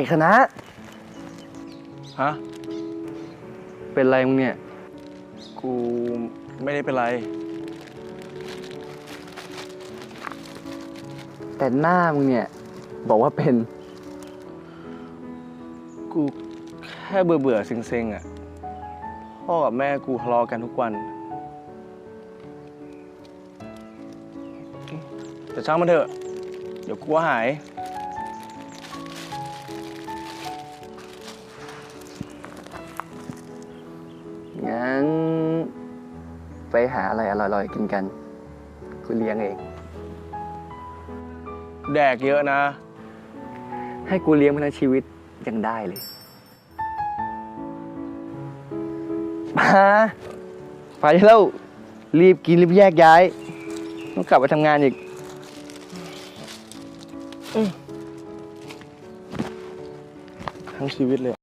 อ้คณะฮะ เป็นไรมึงเนี่ย กูไม่ได้เป็นไร แต่หน้ามึงเนี่ย บอกว่าเป็น กูแค่เบื่อเบื่อๆเซ็งๆอะ พ่อกับแม่กูทะเลาะกันทุกวัน แต่ช่างมันเถอะ เดี๋ยวกูก็หาย งั้น ไปหาอะไรอร่อยๆกินกันกูเลี้ยงเอง แดกเยอะนะ ให้กูเลี้ยงมาทั้งชีวิตยังได้เลยมาไปแล้วรีบกินรีบแยกย้าย ต้องกลับไปทำงานอีกทั้งชีวิตเลย